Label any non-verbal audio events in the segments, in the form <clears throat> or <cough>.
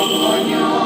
поклоняйся.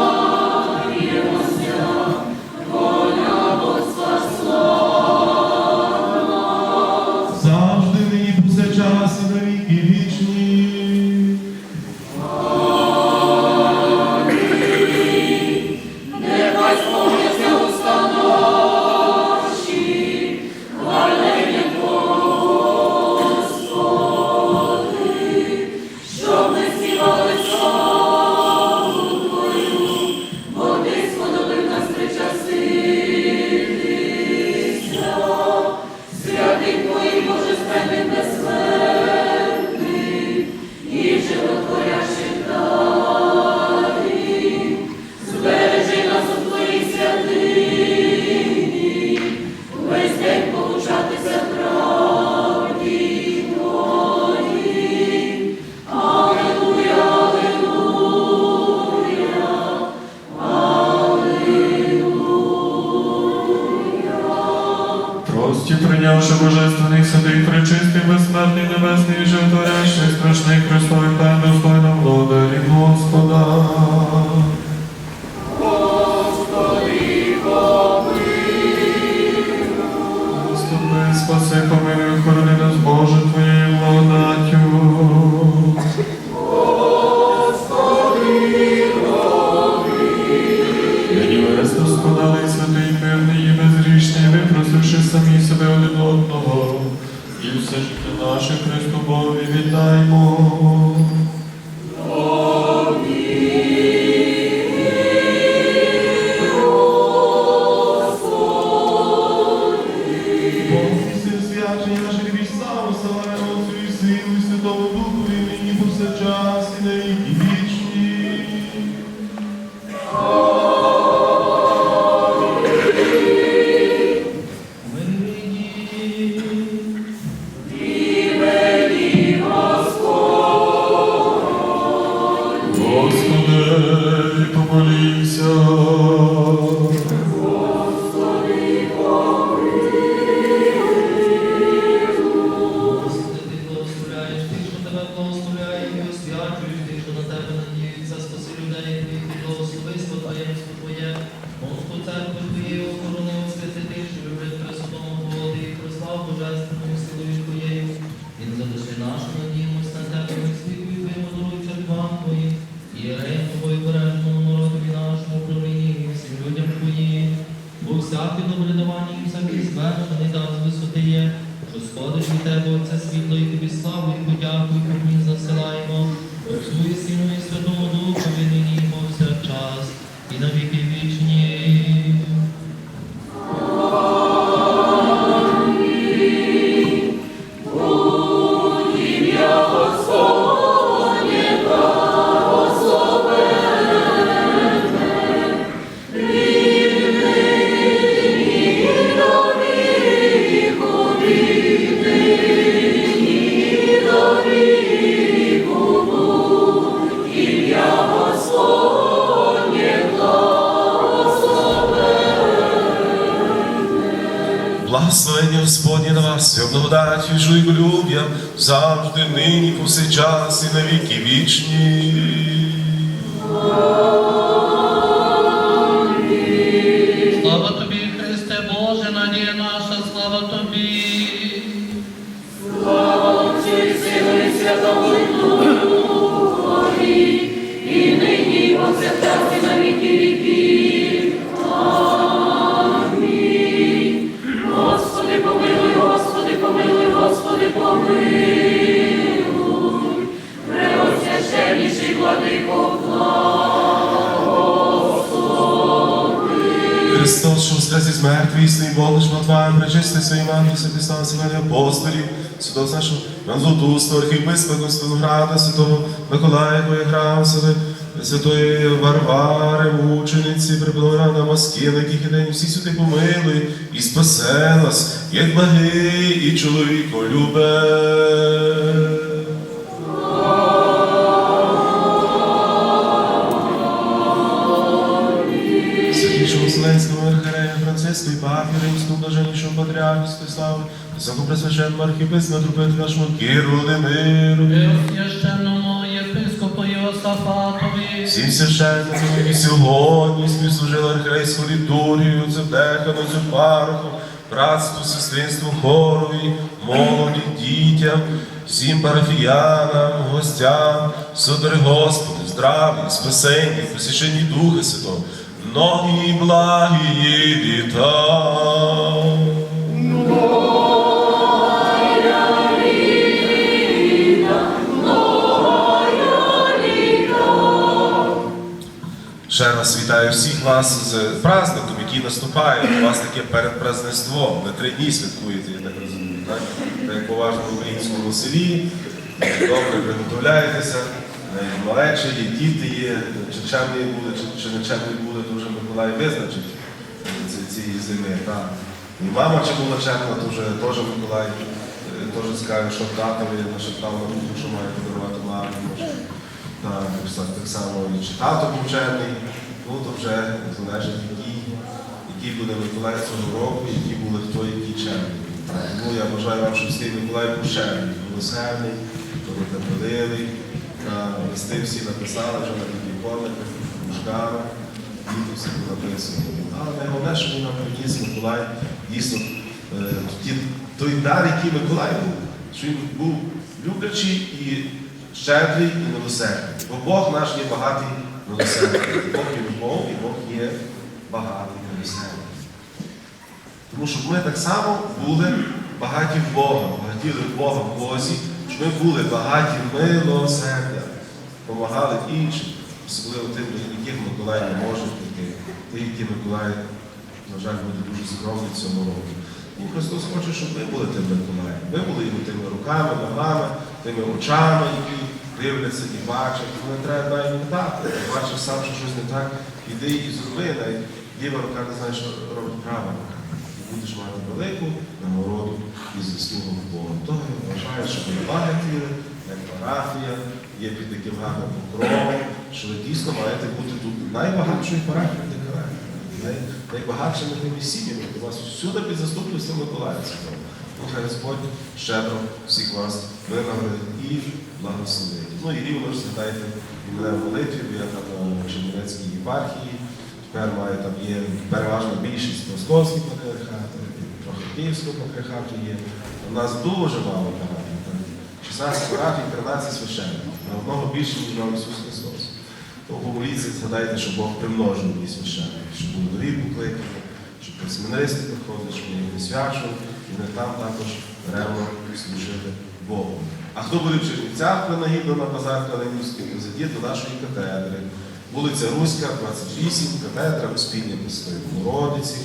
Благословення Господні на вас, його благодать і жуйболюб'ям завжди, нині, повсякчас і на віки вічні. прісний Бог, лиш Твоя, причисти своїм ангелом, післав сьогодні апостолів, святого нашого Ранзотуста, архіпископа Константинграда, святого Миколая, якої грав себе, святої Варвари, мучениці, приблагорана Маскина, яких день всі сюди помилуй, і спасе нас, як благий, і чоловіко любе. Архірея Франциска і Пафі Римського блаженнішого патріарха Стислави, високопресвященного архіписма Трупет нашого Киру Володимиру, Священному єпископу Йосафатові, всім священницям, які сьогодні співслужили архірейську літургію, цевдехану, цю пароху, братству, сестринству, хорові, молоді, дітям, всім парафіянам, гостям, судари Господи, здраві, спасенні, посвященні Духа Святого, многі благі літа. Ще раз вітаю всіх вас з праздником, який наступає. У вас таке передпразднество. Ви три дні святкуєте, я так розумію. Так, так як поважно в українському селі. Добре приготовляєтеся. Малечі є, діти є, чи чемні буде, чи, чи не чемні буде, то вже Миколай визначить ці- цієї зими. Так. І мама чи була чемна, то вже теж Миколай е, теж скаже, що татові нашептав на руку, що має подарувати мамі. Так, так, само і чи тато був чемний, ну то вже залежить, який, який буде Миколай цього року, які були хто, який чемний. Тому я бажаю вам, щоб свій Миколай був чемний, милосердний, добротепливий. Листи всі написали вже на підвіконниках, кружками, діти всі було написано. Але найголовніше, що він нам приніс Миколай, дійсно, е, той дар, який Миколай був, що він був люблячий і щедрий і милосердний. Бо Бог наш є багатий милосердний. Бог є любов, і Бог є багатий милосердний. Тому щоб ми так само були багаті в Бога, багатіли в Бога в Бозі, щоб ми були багаті милосердя, допомагали іншим, особливо тим, яких Миколай не може прийти, тих, які Миколай, на жаль, буде дуже скромний в цьому році. І Христос хоче, щоб ми були тим Миколаєм. Ми були його тими руками, ногами, тими очами, які дивляться і бачать. Не треба навіть питати. Бачиш сам, що щось не так, іди і зроби, навіть ліва рука не знає, що робить права рука. Будеш мати велику нагороду і заслугу Бога. Того я вважаю, що ви багатіли, як парафія, є під таким гарним покровом, що ви дійсно маєте бути тут найбагатшою парафією для. Най- Найбагатшими тими сім'ями, у вас всюди під заступництвом Миколаївця. Ну, хай Господь щедро всіх вас винагородить і благословить. Ну і рівно ж згадайте і мене в молитві, бо я там на Чернівецькій єпархії. Тепер маю там є переважно більшість московських київського патріархату є. У нас дуже мало парафій. там 16 парафій, 13 священників. На одного більше, ніж на Ісус Христос. Тому помоліться, згадайте, що Бог примножив мій священник, щоб був до рік покликаний, щоб семинаристи приходили, щоб ми їх освячували, і ми там також ревно служили Богу. А хто буде в Чернівцях принагідно на базар Калинівський, то зайдіть до нашої катедри. Вулиця Руська, 28, катедра Успіння Пресвятої Богородиці.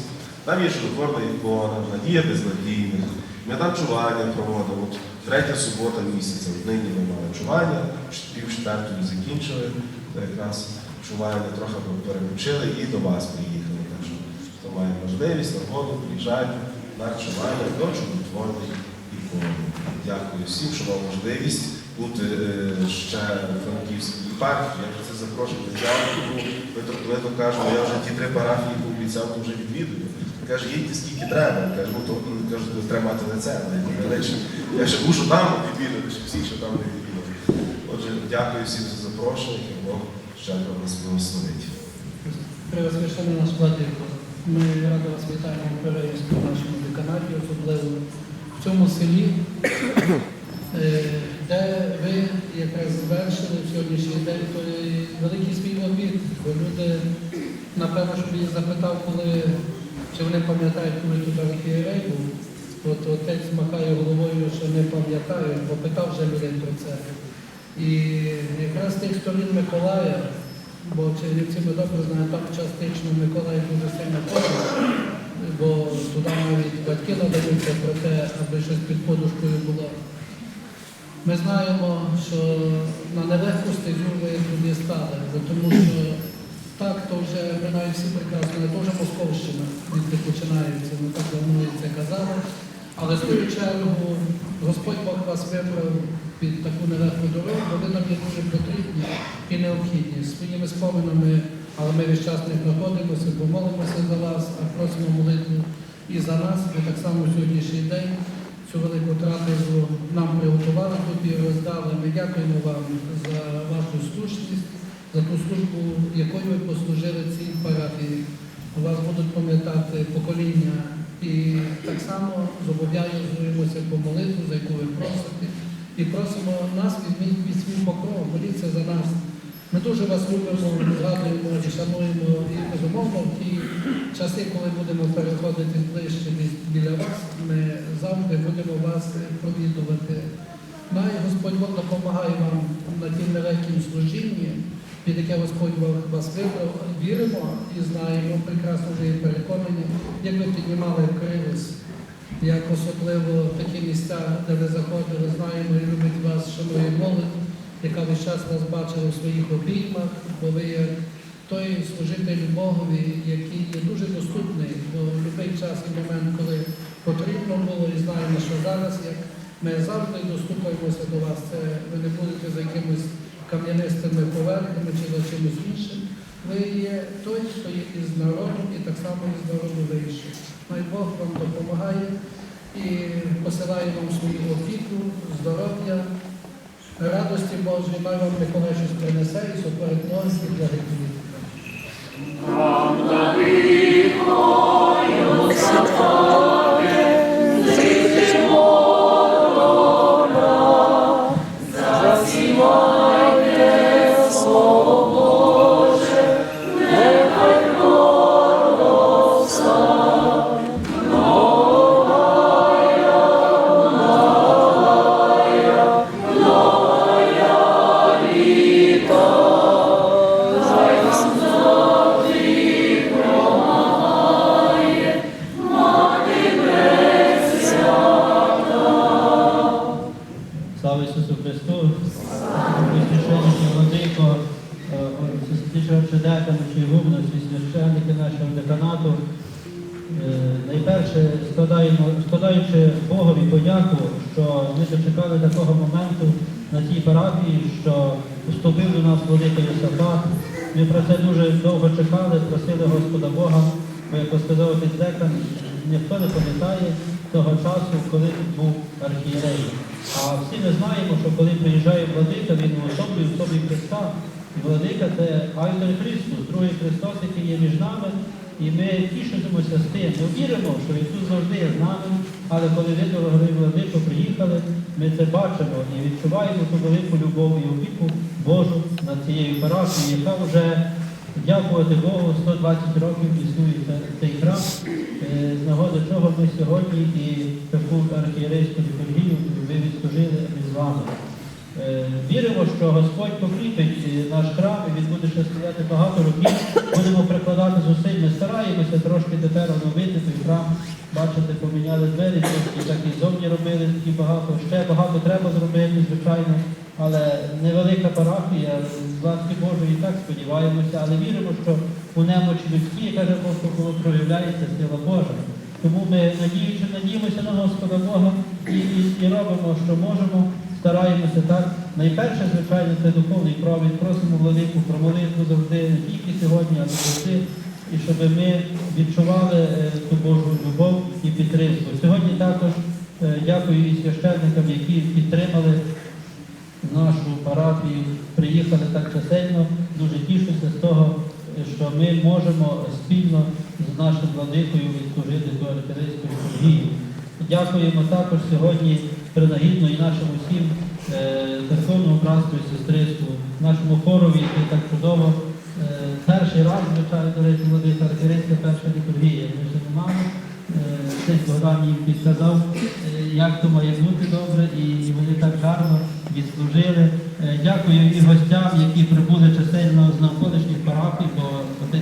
Там є чудотворна ікона, надія безнадійних. Ми там чування проводимо. Третя субота місяця. Нині ми мали чування, пів четвертої закінчили. Якраз чування трохи перемучили і до вас приїхали. Так що хто має можливість, нагоду, приїжджайте на чування до чудотворної ікони. Дякую всім, що мав можливість бути е, ще в Франківській єпархії. Я вже це запрошую взяв, тому митрополиту кажу, я вже ті три парафії пообіцяв, то вже відвідую. Каже, їдьте скільки треба. Каже, ну то ну, кажу, то треба мати лице, але речі. Я ще мушу там відвідати, щоб всі, що там не відвідали. Отже, дякую всім за запрошення, і Бог щедро нас благословить. Превосвящений наш владико, ми раді вас вітаємо в Переївському нашому деканаті, особливо в цьому селі, е, де ви якраз завершили в сьогоднішній день той великий свій обід. Бо люди, напевно, щоб я запитав, коли, чи вони пам'ятають, коли тут архієрей був, от отець махає головою, що не пам'ятають, бо питав вже людей про це. І якраз тих сторін Миколая, бо чернівці ми добре знаємо, там частично Миколай дуже сильно ходить, бо туди навіть батьки надаються про те, аби щось під подушкою було. Ми знаємо, що на нелегку стезю туди стали, тому що так, то вже минають всі прекрасно, не то вже Московщина, звідки починається, ми так давно це казали. Але в свою чергу Господь Бог вас вибрав під таку нелегку дорогу, бо ви нам є дуже потрібні і необхідні. Своїми споминами, але ми весь час не знаходимося, бо молимося за вас, а просимо молитву і за нас. Ви так само в сьогоднішній день цю велику трапезу нам приготували тут і роздали. Ми дякуємо вам за вашу слушність, за ту службу, якою ви послужили цій парафії. Вас будуть пам'ятати покоління і так само зобов'язуємося по молитву, за яку ви просите. І просимо нас візьміть під свій покров, моліться за нас. Ми дуже вас любимо, згадуємо і шануємо і безумовно в ті часи, коли будемо переходити ближче біля вас, ми завжди будемо вас провідувати. Най Господь Бог допомагає вам на тім нелегкім служінні, під яке Господь вас вибрав. Віримо і знаємо, прекрасно вже і переконані, як ви піднімали кривус, як особливо такі місця, де ви заходили, знаємо і любить вас, шанує молодь, яка весь час вас бачила у своїх обіймах, бо ви як той служитель Богові, який є дуже доступний, бо в будь-який час і момент, коли потрібно було, і знаємо, що зараз як ми завжди достукаємося до вас. Це ви не будете за якимось кам'янистими поверхами чи за чимось іншим. Ви є той, хто є із народу і так само із народу вийшов. Най Бог вам допомагає і посилає вам свою опіку, здоров'я, радості Божої, най вам Миколай щось принесе і суперед і благословить. Слава Ми про це дуже довго чекали, просили Господа Бога, бо як сказав отець декан, ніхто не пам'ятає того часу, коли був архієрей. А всі ми знаємо, що коли приїжджає владика, він уособлює в собі Христа. Владика це Айдер Христос, другий Христос, який є між нами. І ми тішимося з тим. Ми віримо, що Ісус завжди є з нами, але коли ви, дорогий владико, приїхали, ми це бачимо і відчуваємо ту велику любов і опіку Божу над цією парафією, яка вже, дякувати Богу, 120 років існує цей храм, е, з нагоди чого ми сьогодні і таку архієрейську літургію ви відслужили із вами. Е, Віримо, що Господь покріпить е, наш храм і він буде ще стояти багато років. Будемо стараємося трошки тепер оновити той храм. Бачите, поміняли двері, і так і зовні робили такі багато. Ще багато треба зробити, звичайно. Але невелика парафія, з ласки Божої, і так сподіваємося, але віримо, що у немочі людській, каже Бог, проявляється сила Божа. Тому ми надіючи, надіємося на Господа Бога і, і, і робимо, що можемо, стараємося так. Найперше, звичайно, це духовний провід. Просимо владику про молитву завжди, не тільки сьогодні, але завжди. І щоб ми відчували е, ту Божу любов і підтримку. Сьогодні також е, дякую і священникам, які підтримали нашу парафію, приїхали так чисельно. Дуже тішуся з того, що ми можемо спільно з нашим владикою відслужити ту архієрейську літургію. Дякуємо також сьогодні принагідно і нашому всім е, церковному братству і сестринству, нашому хорові, який так чудово. Е, Перший раз, звичайно, до речі, владика архієрейська перша літургія. Ми ще не мали. Е, Цей Богдан їм підказав, е, як то має бути добре, і вони так гарно відслужили. Дякую і гостям, які прибули чисельно з навколишніх парафій, бо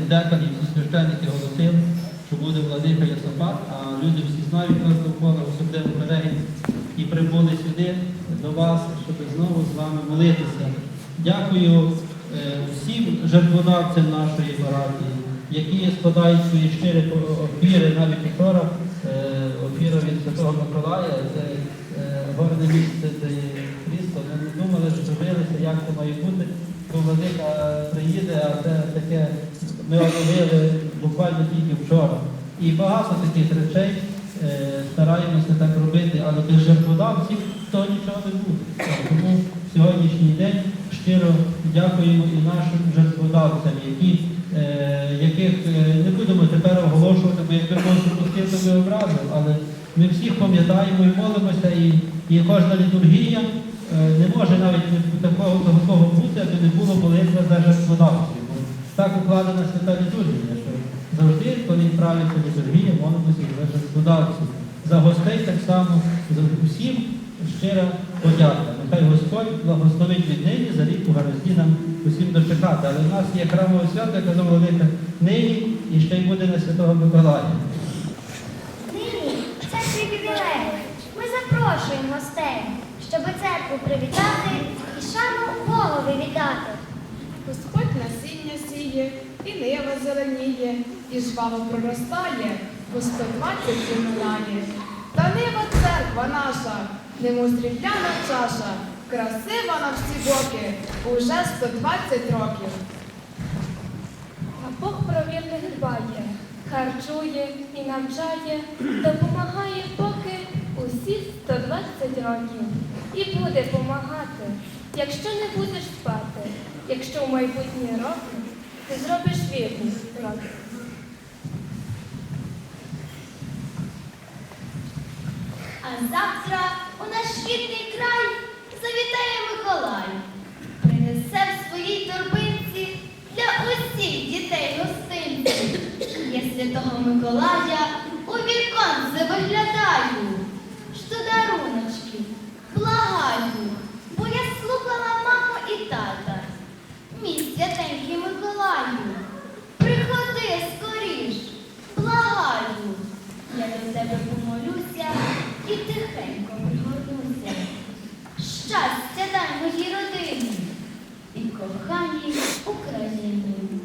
декан всі священники оголосили, що буде владика Йосафат, а люди всі знають нас довкола, особливо Перегін і прибули сюди до вас, щоб знову з вами молитися. Дякую всім жертводавцям нашої парафії, які складають свої щирі опіри навіть вчора. е, Опіра від Святого Миколая, це е, горне місце, є Христо. Ми не думали, що дивилися, як це має бути. То велика приїде, а це таке ми оновили буквально тільки вчора. І багато таких речей е, стараємося так робити, але без жертводавців то нічого не буде. Тому сьогоднішній день щиро дякуємо і нашим жертводавцям, які, е, яких е, не будемо тепер оголошувати, бо якби можна пустити, то би образив, але ми всіх пам'ятаємо і молимося, і, і кожна літургія е, не може навіть такого, такого бути, аби не було молитви за жертводавців. Так укладена свята літургія, що завжди, коли правиться літургія, молимося за жертводавців. За гостей так само, за усім щира подяка. Нехай Господь благословить віднині за рік у гаразді нам усім дочекати. Але в нас є храмове свято, яке Велика нині і ще й буде на Святого Миколая. Нині це ювілей. Ми запрошуємо гостей, щоб церкву привітати і шану Богові віддати. Господь насіння сіє, і нива зеленіє, і жваво проростає, по 120 земляє. Та нива церква наша, немов чаша, красива на всі боки, уже 120 років. А Бог про вірних дбає, харчує і навчає, допомагає поки усі 120 років. І буде помагати, якщо не будеш спати, якщо в майбутні роки ти зробиш вірні кроки. А завтра наш рідний край завітає Миколай. Принесе в своїй торбинці для усіх дітей гостинці. Я святого Миколая у віконце виглядаю. Що даруночки, благаю, бо я слухала маму і тата. Мій святенький Миколаю, приходи скоріш, благаю. Я до тебе помолюся і тихенько пригорнуся. Щастя дай моїй родині і коханій Україні.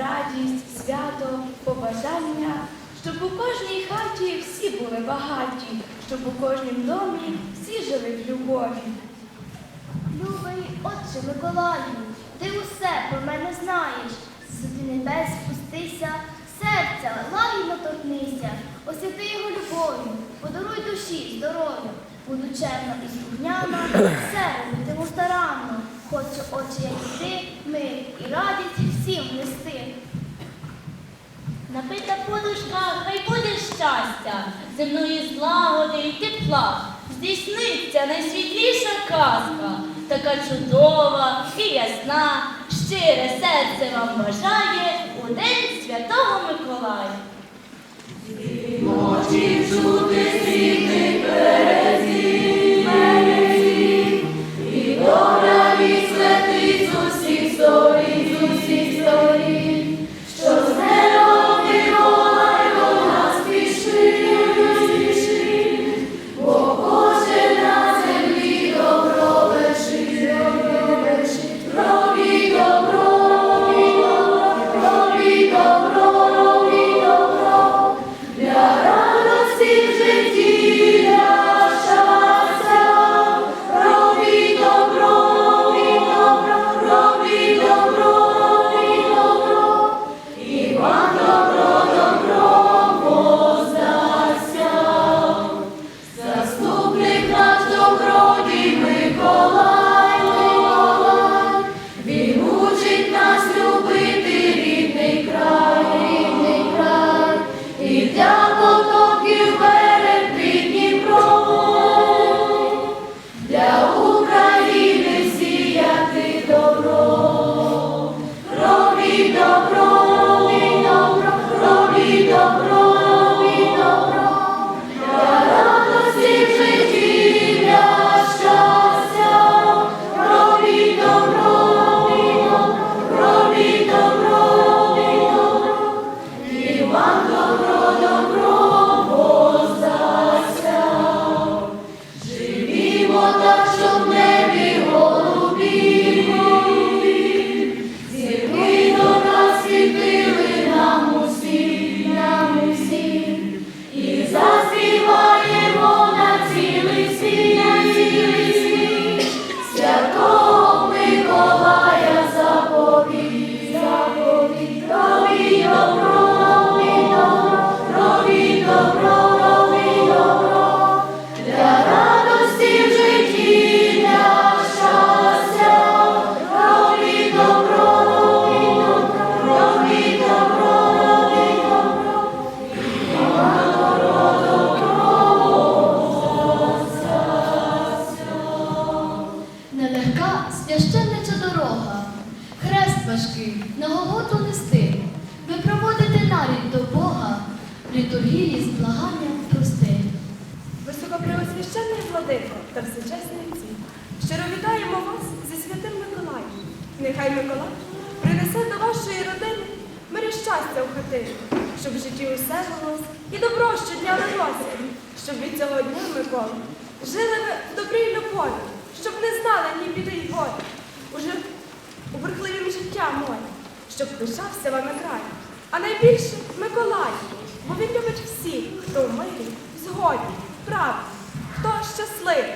Радість, свято, побажання, щоб у кожній хаті всі були багаті, щоб у кожнім домі всі жили в любові. Любий Отче Миколаю, ти усе про мене знаєш. З небес спустися, серця лагідно торкнися, освяти його любов'ю, подаруй душі здоров'я. Буду чемна і слухняна, <clears throat> все робитиму старанно. Хочу, Отче, як і ти, мир і радість всім нести. Напита подушка, хай буде щастя, земної злагоди і тепла. Здійсниться найсвітліша казка, така чудова і ясна, щире серце вам бажає у день Святого Миколая. Заступник щоб в житті усе було і добро щодня виносили, щоб від цього дня, Микола, жили ви в добрій любові, щоб не знали ні біди й горі, у, жир... у бурхливім життя морі, щоб пишався вами край. А найбільше Миколай, бо він любить всіх, хто в мирі, в згоді, правді, хто щасливий.